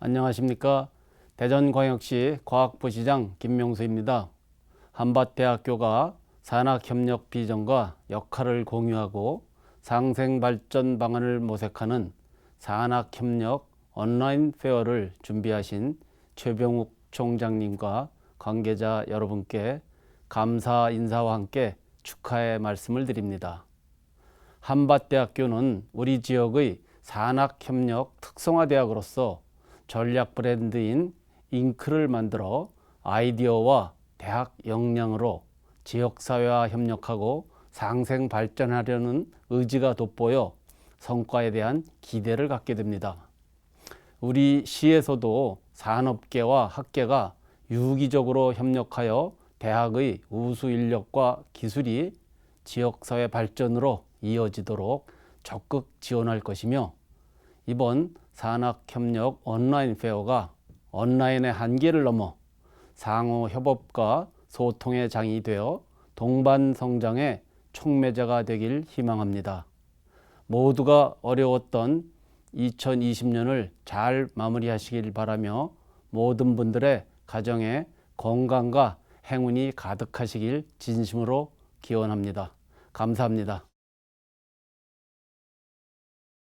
안녕하십니까. 대전광역시 과학부시장 김명수입니다. 한밭대학교가 산학협력 비전과 역할을 공유하고 상생발전 방안을 모색하는 산학협력 온라인 페어를 준비하신 최병욱 총장님과 관계자 여러분께 감사 인사와 함께 축하의 말씀을 드립니다. 한밭대학교는 우리 지역의 산학협력 특성화대학으로서 전략 브랜드인 잉크를 만들어 아이디어와 대학 역량으로 지역사회와 협력하고 상생 발전하려는 의지가 돋보여 성과에 대한 기대를 갖게 됩니다. 우리 시에서도 산업계와 학계가 유기적으로 협력하여 대학의 우수 인력과 기술이 지역사회 발전으로 이어지도록 적극 지원할 것이며 이번 산학협력 온라인 페어가 온라인의 한계를 넘어 상호 협업과 소통의 장이 되어 동반 성장의 촉매자가 되길 희망합니다. 모두가 어려웠던 2020년을 잘 마무리하시길 바라며 모든 분들의 가정에 건강과 행운이 가득하시길 진심으로 기원합니다. 감사합니다.